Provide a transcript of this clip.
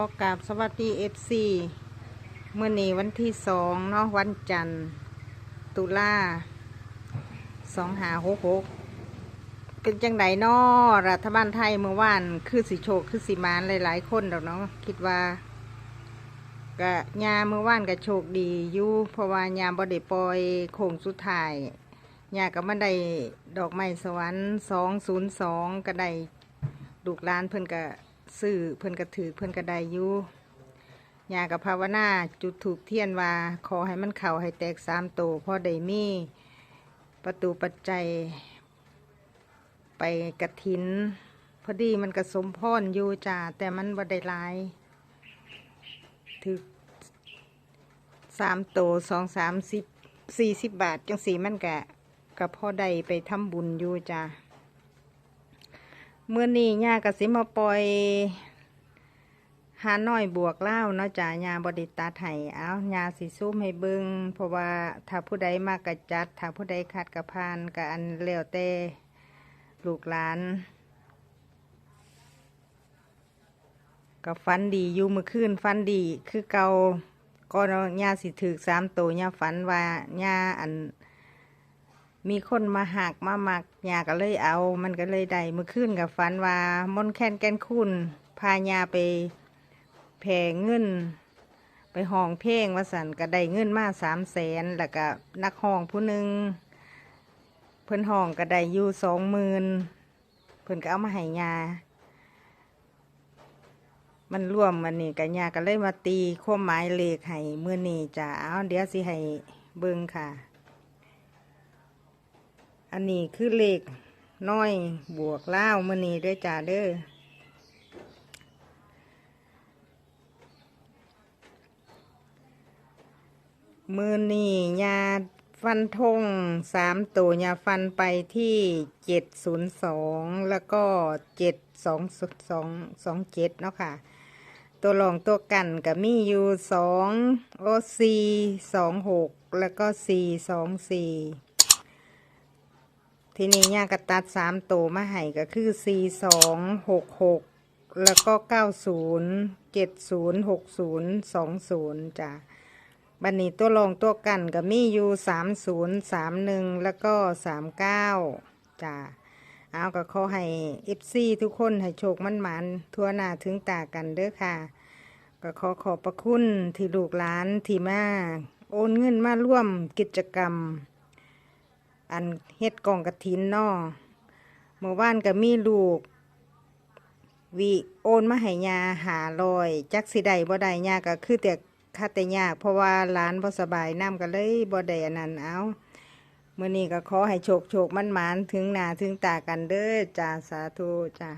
อกราบสวัสดีเอฟซีเมื่อนี้วันที่สองเนาะวันจันทร์ ตุลาสองหาหกหกเป็นจังไดนาะรัฐบาลไทยเมื่อวานคือสิโชคคือสิมานหลาย ๆ คนดอกเนาะคิดว่ากะยาเมื่อวานก็โชคดีอยู่เพราะว่ายาบ่ได้ปลอยโค้งสุดท้ายยาก็มันได้ดอกไม้สวรรค์สองศูนย์สองก็ได้ลูกหลานเพิ่นก็ ซื้อเพิ่นก็ถือเพิ่นก็ไดอยู่ยากับภาวนาจุดถูกเทียนว่าขอให้มันเข่าให้แตกสามโตพอได้มีประตูปัจจัย ไปกระถิน พอดีมันก็สมพรอยู่จ้าแต่มันบ่ได้ลายถึกสามโตสองสามสิบสี่สิบบาท จังสีมันกะกับพ่อใดไปทำบุญอยู่จ้า มื่อนี้ย่ากสิมาปล่อยหาน้อยบวกเล่าเนาะจ้ะยาบดิตาไห้เอายาสิซุ่มให้เบิงเพราะว่าถ้าผู้ใดมากกะจัด ถ้าผู้ใดขาดกระพานกะอันแล้วแต่ลูกหลานกับฟันดีอยู่มื่อคืนฟันดี คือเกาก็ยาสิถือสามตัวยาฝันว่ายาอัน มีคนมาหักมาหมักยาก็เลยเอา มันก็เลยได้มื่อคืนกับฝันว่ามนแค้นแกนคุณพายาไปแผ่เงิน ไปห้องเพลงว่าสันก็ได้เงินมาสามแสนแล้วก็นักห้องผู้หนึ่งเพิ่นห้องก็ได้อยู่สองหมื่นเพิ่นก็เอามาให้ยา มันร่วมมันนี่กับยาก็เลยมาตีความหมายเลขให้เมื่อนี่จะเอาเดี๋ยวสิให้เบิ่งค่ะ อันนี้คือเลขน้อยบวกเล่ามือนี้ด้วยจ้าเด้อมือนี้ยาฟันธงสามตัวยาฟันไปที่เจ็ดศูนย์สองแล้วก็เจ็ดสองสองสองเจ็ดเนาะค่ะ ตัวรองตัวกันกับมีอยู่สองโอซีสองหกแล้วก็สี่สองสี่ ทีนี้ย่ากระตัดสามโตมาให้ก็คือสี่สองหกหกแล้วก็เก้าศูนย์เจ็ดศูนย์หกศูนย์สองศูนย์จ้ะบันนี้ตัวรองตัวกันก็มีอยู่สามศูนย์สามหนึ่งแล้วก็สามเก้าจ้ะเอาก็ขอให้เอฟซีทุกคนให้โชคมั่นหมันทั่วหน้าถึงตากันเด้อค่ะ ก็ขอขอบพระคุณที่ลูกหลานที่มาโอนเงินมาร่วมกิจกรรม อันเฮ็ดกล่องกระถินนอเมื่อวานก็มีลูกวิโอนมาให้ยาหาลอย จักสิได้บ่ได้ยาก็คือแต่คาแต่ยากเพราะว่าร้านบ่สบายน้ำก็เลยบ่ได้อันนั้นเอาเมื่อนี้ก็ขอให้โชคโชคมันหมานถึงหนาถึงตากันเด้อจ้าสาธุจ้า